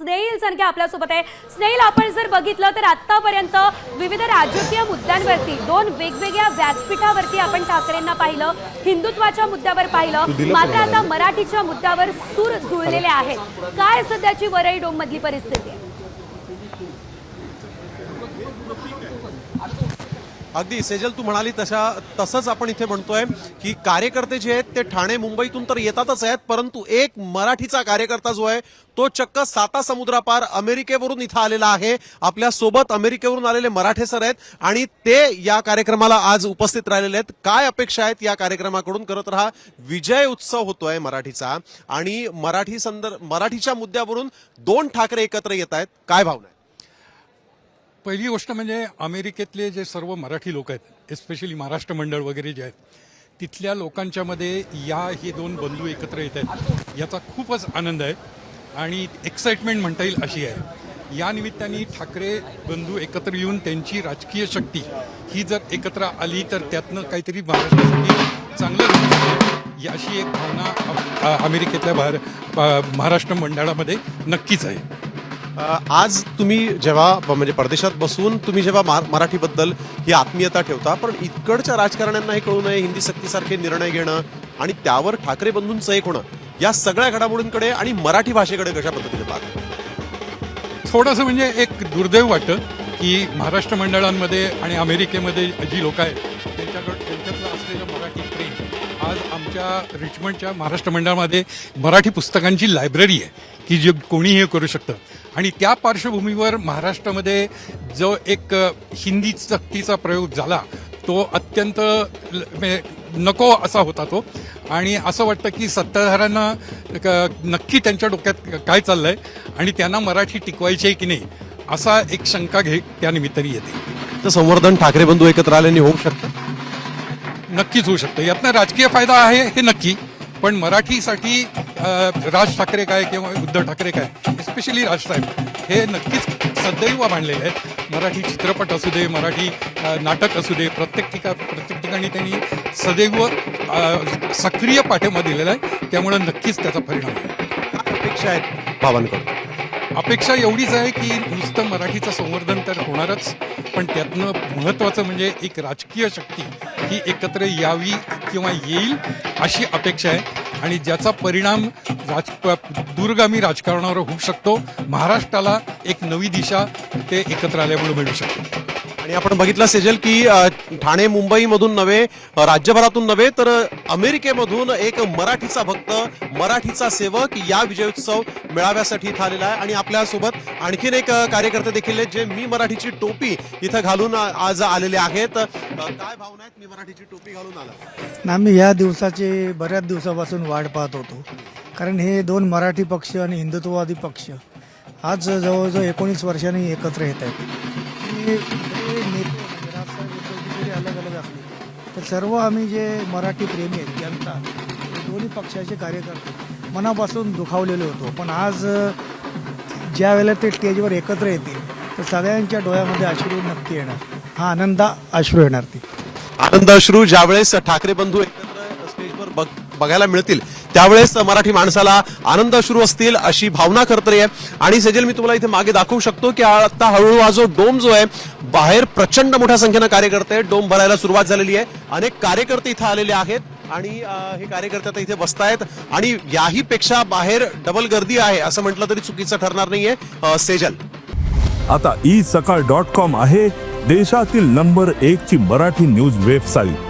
स्नेहिल सनके आपल्यासोबत आहे. स्नेहिल आपण जर बघितलं तर आतापर्यंत विविध राजकीय मुद्द्यांवरती दोन वेगवेगळ्या व्यासपीठावरती आपण ठाकरेंना पाहिलं हिंदुत्वाच्या मुद्द्यावर पाहिलं मात्र आता मराठीच्या मुद्द्यावर सूर जुळलेले आहेत. काय सध्याची वरई डोम मधली परिस्थिती आहे? अगदी सेजल तू म्हणाली तशा तसंच आपण इथे म्हणतोय की कार्यकर्ते जे आहेत ते ठाणे मुंबईतून तर येतातच आहेत परंतु एक मराठीचा कार्यकर्ता जो आहे तो चक्क साता समुद्रापार अमेरिकेवरून इथं आलेला आहे. आपल्यासोबत अमेरिकेवरून आलेले मराठे सर आहेत आणि ते या कार्यक्रमाला आज उपस्थित राहिलेले आहेत. काय अपेक्षा आहेत या कार्यक्रमाकडून? खरं तर हा विजय उत्सव होतोय मराठीचा. आणि मराठी संदर्भ मराठीच्या मुद्द्यावरून दोन ठाकरे एकत्र येत आहेत. काय भावना आहे पहिली गोष्ट म्हणजे अमेरिकेतले जे सर्व मराठी लोक आहेत एस्पेशली महाराष्ट्र मंडळ वगैरे जे आहेत तिथल्या लोकांच्यामध्ये या हे दोन बंधू एकत्र येत आहेत याचा खूपच आनंद आहे आणि एक्साइटमेंट म्हणता येईल अशी आहे. या निमित्ताने ठाकरे बंधू एकत्र येऊन त्यांची राजकीय शक्ती ही जर एकत्र आली तर त्यातनं काहीतरी महाराष्ट्रासाठी चांगलं अशी एक भावना अमेरिकेतल्या बाहेर प- महाराष्ट्र मंडळामध्ये नक्कीच आहे. आज तुम्ही जेव्हा म्हणजे परदेशात बसून तुम्ही जेव्हा मराठीबद्दल ही आत्मीयता ठेवता पण इकडच्या राजकारण्यांना हे कळू नये हिंदी सक्तीसारखे निर्णय घेणं आणि त्यावर ठाकरे बंधूंचं एक होणं या सगळ्या घडामोडींकडे आणि मराठी भाषेकडे कशा पद्धतीने पाहत थोडंसं म्हणजे एक दुर्दैव वाटतं की महाराष्ट्र मंडळांमध्ये आणि अमेरिकेमध्ये जी लोक आहेत त्यांच्याकडं त्यांच्यातलं असलेलं मराठी प्रेम आज आमच्या रिचमंडच्या महाराष्ट्र मंडळामध्ये मराठी पुस्तकांची लायब्ररी आहे की जे कोणीही करू शकतं. आणि त्या पार्श्वभूमीवर महाराष्ट्रामध्ये जो एक हिंदी सक्तीचा प्रयोग झाला तो अत्यंत नको असा होता तो. आणि असं वाटतं की सत्ताधाऱ्यांना नक्की त्यांच्या डोक्यात काय चाललंय आणि त्यांना मराठी टिकवायची आहे की नाही असा एक शंका घे त्या निमित्ताने येते. तर संवर्धन ठाकरे बंधू एकत्र आल्याने होऊ शकतं? नक्कीच होऊ शकतं. यातनं राजकीय फायदा आहे हे नक्की. पण मराठीसाठी राज ठाकरे काय किंवा उद्धव ठाकरे काय एस्पेशली राजसाहेब हे नक्कीच सदैव मांडलेले आहेत. मराठी चित्रपट असू दे मराठी नाटक असू दे प्रत्येक ठिका प्रत्येक ठिकाणी त्यांनी सदैव सक्रिय पाठिंबा दिलेला आहे. त्यामुळे नक्कीच त्याचा परिणाम आहे अपेक्षा आहेत भावांकडून अपेक्षा एवढीच आहे की नुसतं मराठीचं संवर्धन तर होणारच पण त्यातनं महत्त्वाचं म्हणजे एक राजकीय शक्ती ही एकत्र यावी किंवा येईल अशी अपेक्षा आहे. आणि ज्याचा परिणाम राज दूरगामी राजकारणावर होऊ शकतो महाराष्ट्राला एक नवी दिशा ते एकत्र आल्यामुळे मिळू शकते. आणि आपण बघितलं सेजल की ठाणे मुंबईमधून नव्हे राज्यभरातून नव्हे तर अमेरिकेमधून एक मराठीचा भक्त मराठीचा सेवक या विजयोत्सव मेळाव्यासाठी इथं आलेला आहे. आणि आपल्यासोबत आणखीन एक कार्यकर्ते देखील आहेत जे मी मराठीची टोपी इथं घालून आज आलेले आहेत. काय भावना आहेत मी मराठीची टोपी घालून आला आम्ही या दिवसाची बऱ्याच दिवसापासून वाट पाहत होतो. कारण हे दोन मराठी पक्ष आणि हिंदुत्ववादी पक्ष आज जवळजवळ एकोणीस वर्षांनी एकत्र येत आहेत. हे नेते म्हणजे अलग अलग असले तर सर्व आम्ही जे मराठी प्रेमी आहेत जनता दोन्ही पक्षाचे कार्यकर्ते मनापासून दुखावलेले होतो. पण आज ज्या वेळेला ते स्टेजवर एकत्र येतील तर सगळ्यांच्या डोळ्यामध्ये अश्रू नक्की येणार. हा आनंद अश्रू येणार ते. आनंद अश्रू ज्यावेळेस ठाकरे बंधू एकत्र स्टेजवर बघ बघायला मिळतील त्यावेळेस मराठी माणसाला आनंद अश्रू असतील अशी भावना खरतरी आहे आणि सेजल मी तुम्हाला इथे मागे दाखवू शकतो की आता हळूहळू हा जो डोम जो आहे बाहेर प्रचंड मोठ्या संख्येनं कार्यकर्ते डोम भरायला सुरुवात झालेली आहे. अनेक कार्यकर्ते इथे आलेले आहेत आणि हे कार्यकर्ते आता इथे बसतायत. आणि याही पेक्षा बाहेर डबल गर्दी आहे असं म्हटलं तरी चुकीचं ठरणार नाहीये सेजल. आता ई सकाळ डॉट कॉम आहे देशातील नंबर एक ची मराठी न्यूज वेबसाईट